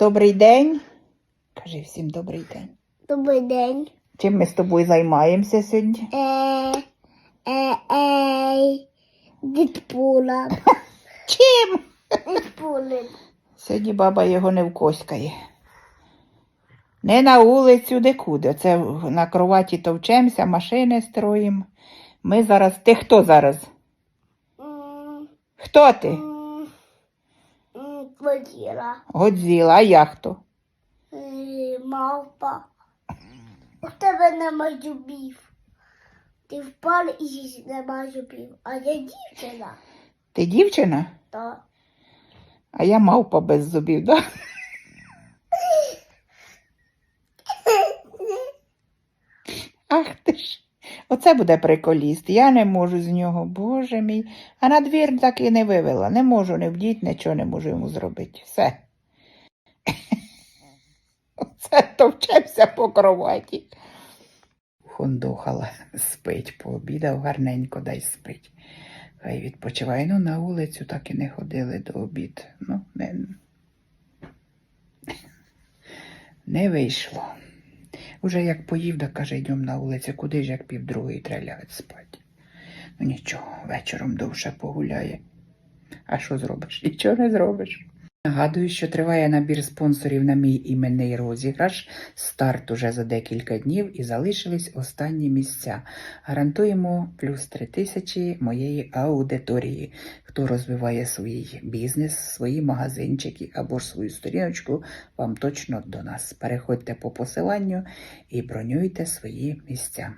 Добрий день. Кажи всім добрий день. Добрий день. Чим ми з тобою займаємося сьогодні? Е, е, ей, Дідпула. Чим? Дідпули. Сьогодні баба його не вкоськає. Не на вулицю, нікуди. Це на кроваті товчемося, машини строїмо. Ми зараз. Ти хто зараз? Хто ти? М, Годзіла, а я хто? Е, Мавпа. У тебе нема зубів. Ти впав і нема зубів. А я дівчина. Ти дівчина? То. А я мавпа без зубів, да? Ах ти ж. Оце буде приколіст. Я не можу з нього, боже мій. А на двір так і не вивела. Не можу не вдіть, нічого не можу йому зробити. Все. Оце товчемося по кроваті. Хундухала, спить, пообідав гарненько, дай спить. Хай відпочиває. Ну, на вулицю так і не ходили до обід. Ну, не, не вийшло. Уже як поїв, так каже, йдемо на вулицю, куди ж як півдругої треба лягати спати. Ну нічого, вечором довше погуляє. А що зробиш? Нічого не зробиш. Нагадую, що триває набір спонсорів на мій іменний розіграш. Старт уже за декілька днів і залишились останні місця. Гарантуємо плюс три тисячі моєї аудиторії. Хто розвиває свій бізнес, свої магазинчики або ж свою сторіночку, вам точно до нас. Переходьте по посиланню і бронюйте свої місця.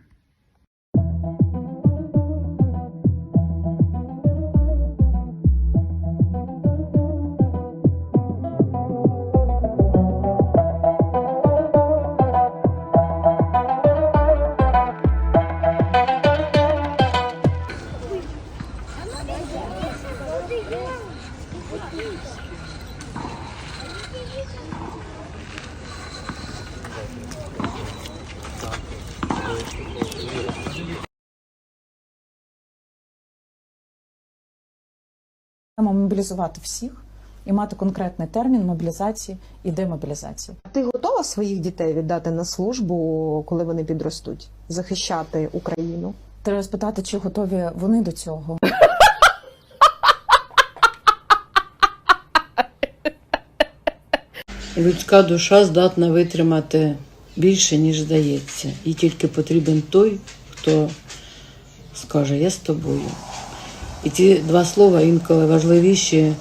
Маємо мобілізувати всіх і мати конкретний термін мобілізації і демобілізації. Ти готова своїх дітей віддати на службу, коли вони підростуть, захищати Україну? Треба спитати, чи готові вони до цього. Людська душа здатна витримати більше, ніж здається. І тільки потрібен той, хто скаже Я з тобою. І ці два слова інколи важливіші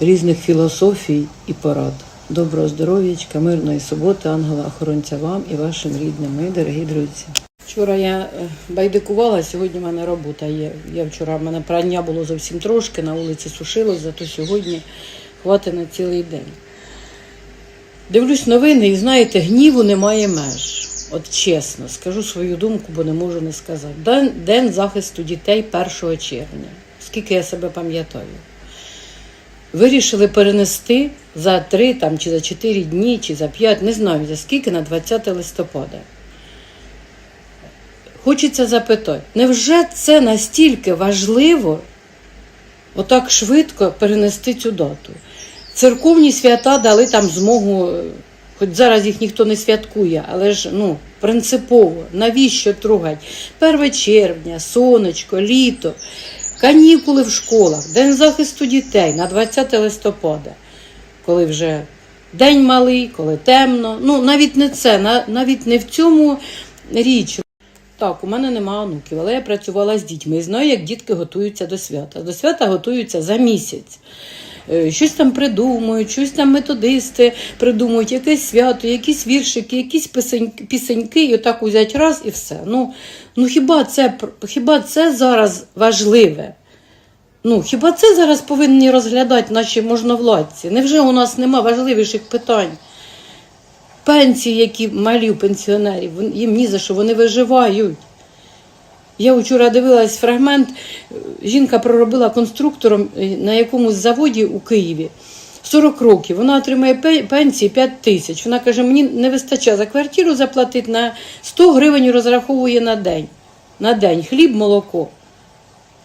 різних філософій і порад. Доброго здоров'ячка, мирної суботи, ангела-охоронця вам і вашим рідним, мої дорогі друзі. Вчора я е, байдикувала, сьогодні в мене робота є. Я вчора в мене прання було зовсім трошки, на вулиці сушилось, зато сьогодні хватить на цілий день. Дивлюсь новини і знаєте, гніву немає меж. От чесно, скажу свою думку, бо не можу не сказати. День захисту дітей 1 червня, скільки я себе пам'ятаю. Вирішили перенести за 3 там, чи за 4 дні, чи за 5, не знаю за скільки, на 20 листопада. Хочеться запитати, невже це настільки важливо отак швидко перенести цю дату? Церковні свята дали там змогу, хоч зараз їх ніхто не святкує, але ж ну, принципово, навіщо трогать? 1 червня, сонечко, літо, канікули в школах, День захисту дітей на 20 листопада, коли вже день малий, коли темно. Ну, навіть не це, навіть не в цьому річ. Так, у мене нема онуків, але я працювала з дітьми і знаю, як дітки готуються до свята. До свята готуються за місяць. Е, Щось там придумують, щось там методисти придумують, якесь свято, якісь віршики, якісь пісеньки, і отак узять раз і все. Ну, ну хіба це хіба це зараз важливе? Ну, хіба це зараз повинні розглядати наші можновладці? Невже у нас нема важливіших питань? Пенсії, які малі у пенсіонерів, їм ні за що, вони виживають. Я вчора дивилась фрагмент. Жінка проробила конструктором е, на якомусь заводі у Києві 40 років. Вона отримує пенсії 5 тисяч. Вона каже, мені не вистачає за квартиру заплатити на 100 гривень розраховує на день. На день хліб, молоко.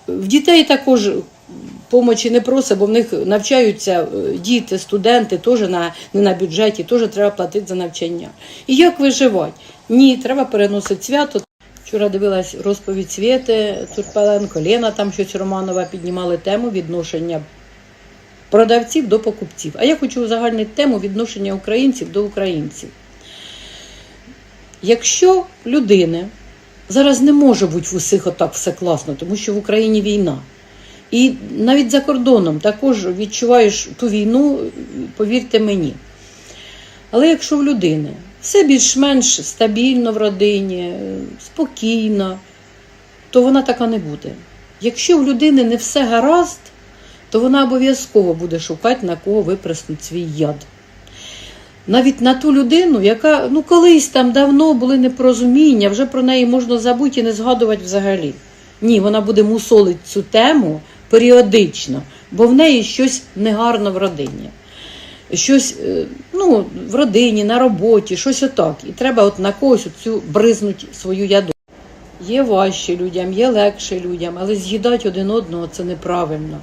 В дітей також помочі не просить, бо в них навчаються е, діти, студенти, теж на, не на бюджеті, теж треба платити за навчання. І як виживати? Ні, треба переносити свято. Вчора дивилась розповідь Свєти Турпаленко, Лена там щось Романова піднімали тему відношення продавців до покупців. А я хочу узагальнити тему відношення українців до українців. Якщо людини зараз не може бути в усіх отак все класно, тому що в Україні війна. І навіть за кордоном також відчуваєш ту війну, повірте мені. Але якщо в людини все більш-менш стабільно в родині, спокійно, то вона така не буде. Якщо в людини не все гаразд, то вона обов'язково буде шукати, на кого випреснуть свій яд. Навіть на ту людину, яка ну колись там давно були непорозуміння, вже про неї можна забути і не згадувати взагалі. Ні, вона буде мусолити цю тему періодично, бо в неї щось негарно в родині. Щось е, ну, в родині, на роботі, щось отак. І треба от на когось цю бризнуть свою яду. Є важче людям, є легше людям, але з'їдати один одного це неправильно.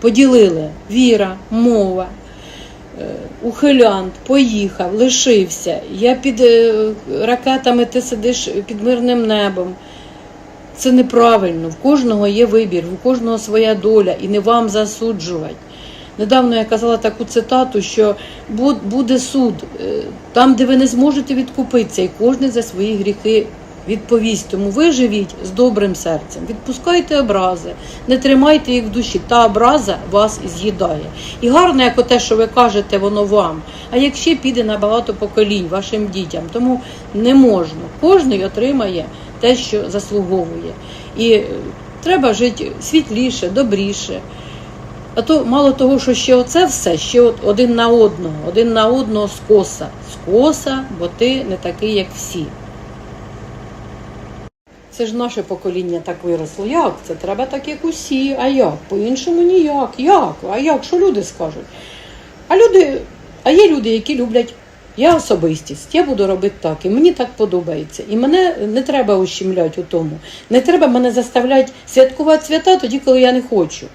Поділили віра, мова, е, ухилянт, поїхав, лишився. Я під е, ракетами, ти сидиш під мирним небом. Це неправильно. В кожного є вибір, у кожного своя доля, і не вам засуджувати. Недавно я казала таку цитату, що буде суд е, там, де ви не зможете відкупитися, і кожен за свої гріхи відповість. Тому ви живіть з добрим серцем, відпускайте образи, не тримайте їх в душі. Та образа вас з'їдає. І гарно, як те, що ви кажете, воно вам. А як ще піде на багато поколінь вашим дітям. Тому не можна. Кожен отримає те, що заслуговує. І е, треба жити світліше, добріше. А то мало того, що ще оце все, ще от один на одного, один на одного скоса. Скоса, бо ти не такий, як всі. Це ж наше покоління так виросло. Як це? Треба так, як усі. А як? По-іншому ніяк. Як? А як? Що люди скажуть? А люди, а є люди, які люблять. Я особистість, я буду робити так, і мені так подобається. І мене не треба ущемляти у тому. Не треба мене заставляти святкувати свята тоді, коли я не хочу.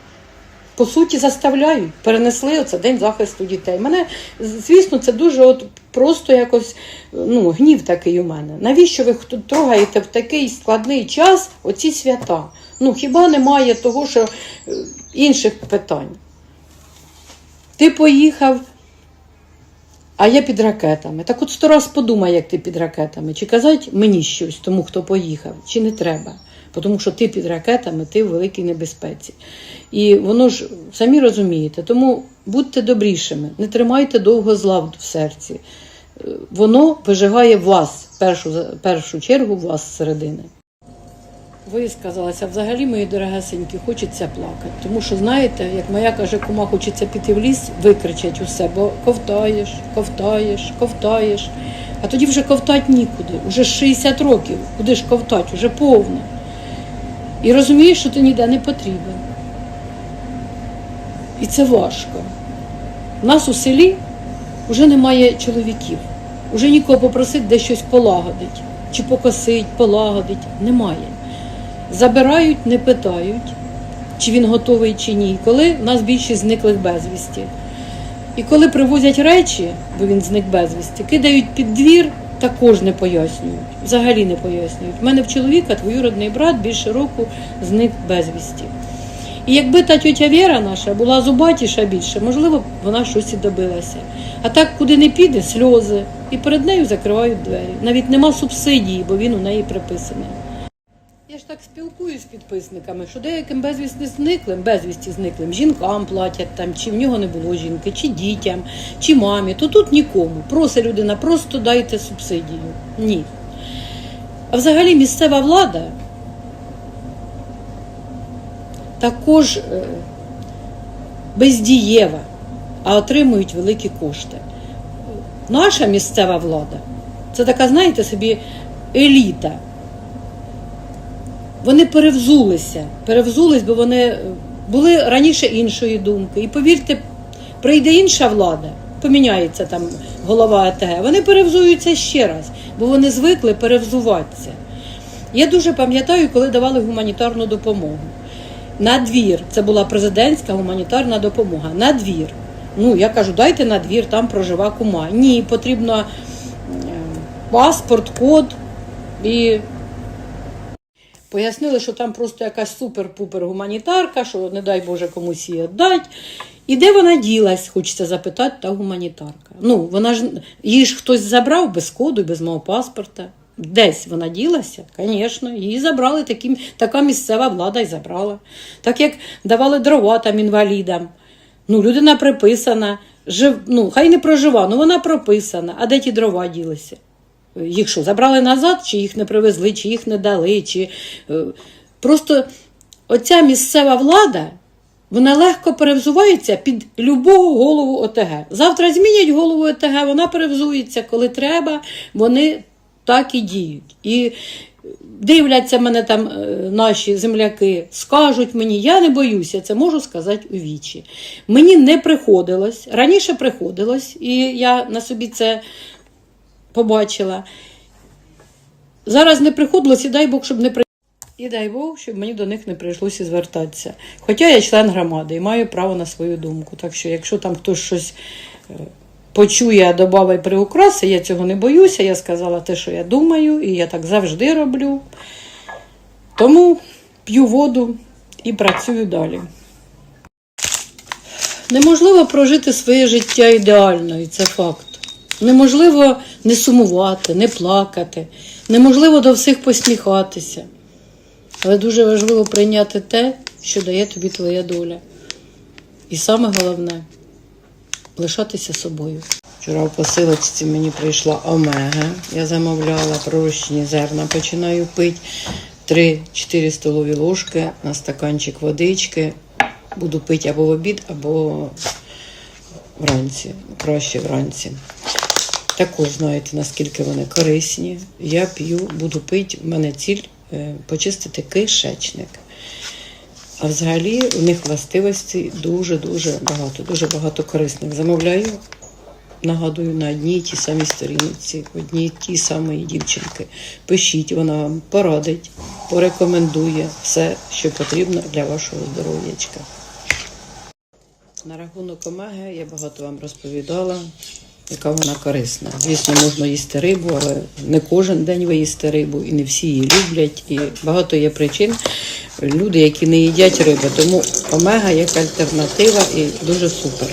По суті, заставляють. Перенесли оце День захисту дітей. Мене, звісно, це дуже от просто якось ну, гнів такий у мене. Навіщо ви трогаєте в такий складний час оці свята? Ну, хіба немає того, що е, інших питань? Ти поїхав, а я під ракетами. Так от сто раз подумай, як ти під ракетами. Чи казати мені щось, тому хто поїхав, чи не треба. Тому що ти під ракетами, ти в великій небезпеці. І воно ж самі розумієте, тому будьте добрішими, не тримайте довго зла в серці. Воно вижигає вас, першу, першу чергу, вас зсередини. Висказалася, взагалі, мої дорогесенькі, хочеться плакати. Тому що, знаєте, як моя каже, кума хочеться піти в ліс, викричать усе, бо ковтаєш, ковтаєш, ковтаєш. А тоді вже ковтати нікуди. Уже 60 років, куди ж ковтати, вже повно. І розумієш, що ти ніде не потрібен. І це важко. У нас у селі вже немає чоловіків, вже нікого попросити де щось полагодить, чи покосить, полагодить. Немає. Забирають, не питають, чи він готовий, чи ні. Коли в нас більшість зниклих безвісті. І коли привозять речі, бо він зник безвісті, кидають під двір, також не пояснюють. Взагалі не пояснюють. У мене в чоловіка двоюродний брат більше року зник безвісті. І якби та тітя Віра наша була зубатіша більше, можливо, вона щось і добилася. А так, куди не піде, сльози, і перед нею закривають двері. Навіть нема субсидії, бо він у неї приписаний. Ж так спілкуюсь з підписниками, що деяким безвісти зниклим, безвісті зниклим, жінкам платять там, чи в нього не було жінки, чи дітям, чи мамі, то тут нікому. Просить людина, просто дайте субсидію. Ні. А взагалі місцева влада також е, бездієва, а отримують великі кошти. Наша місцева влада це така, знаєте, собі еліта. Вони перевзулися, перевзулись, бо вони е, були раніше іншої думки. І повірте, прийде інша влада, поміняється там голова АТГ, вони перевзуються ще раз, бо вони звикли перевзуватися. Я дуже пам'ятаю, коли давали гуманітарну допомогу. на двір. Це була президентська гуманітарна допомога. На двір. Ну, я кажу, дайте на двір, там прожива кума. Ні, потрібно е, паспорт, код і. Пояснили, що там просто якась супер-пупер гуманітарка, що не дай Боже комусь її віддать. І де вона ділась, хочеться запитати, та гуманітарка. Ну, вона ж її ж хтось забрав без коду, без мого паспорта. Десь вона ділася, звісно, її забрали, таким, така місцева влада й забрала. Так як давали дрова там інвалідам. Ну, людина приписана, жив, ну, хай не прожива, ну вона прописана. А де ті дрова ділися? Їх що, забрали назад, чи їх не привезли, чи їх не дали, чи е, просто оця місцева влада. Вона легко перевзувається під любого голову ОТГ. Завтра змінять голову ОТГ, вона перевзується, коли треба, вони так і діють. І дивляться мене там е, наші земляки, скажуть мені, я не боюся, це можу сказати у вічі. Мені не приходилось, раніше приходилось, і я на собі це побачила. Зараз не приходилось, і дай Бог, щоб не при... І дай Бог, щоб мені до них не прийшлося звертатися. Хоча я член громади і маю право на свою думку. Так що, якщо там хтось щось е, почує, добавить приукраси, я цього не боюся. Я сказала те, що я думаю, і я так завжди роблю. Тому п'ю воду і працюю далі. Неможливо прожити своє життя ідеально, і це факт. Неможливо не сумувати, не плакати, неможливо до всіх посміхатися. Але дуже важливо прийняти те, що дає тобі твоя доля. І саме головне лишатися собою. Вчора в посилочці мені прийшла омега. Я замовляла пророщені зерна, починаю пити 3-4 столові ложки на стаканчик водички. Буду пити або в обід, або вранці, краще вранці. Також знаєте, наскільки вони корисні. Я п'ю, буду пити. У мене ціль е, почистити кишечник. А взагалі у них властивості дуже-дуже багато, дуже багато корисних. Замовляю, нагадую, на одній тій самій сторінці, одній тій самої дівчинки. Пишіть, вона вам порадить, порекомендує все, що потрібно для вашого здоров'ячка. На рахунок омеги я багато вам розповідала, яка вона корисна. Звісно, можна їсти рибу, але не кожен день ви їсте рибу, і не всі її люблять. І багато є причин. Люди, які не їдять рибу, тому омега як альтернатива і дуже супер.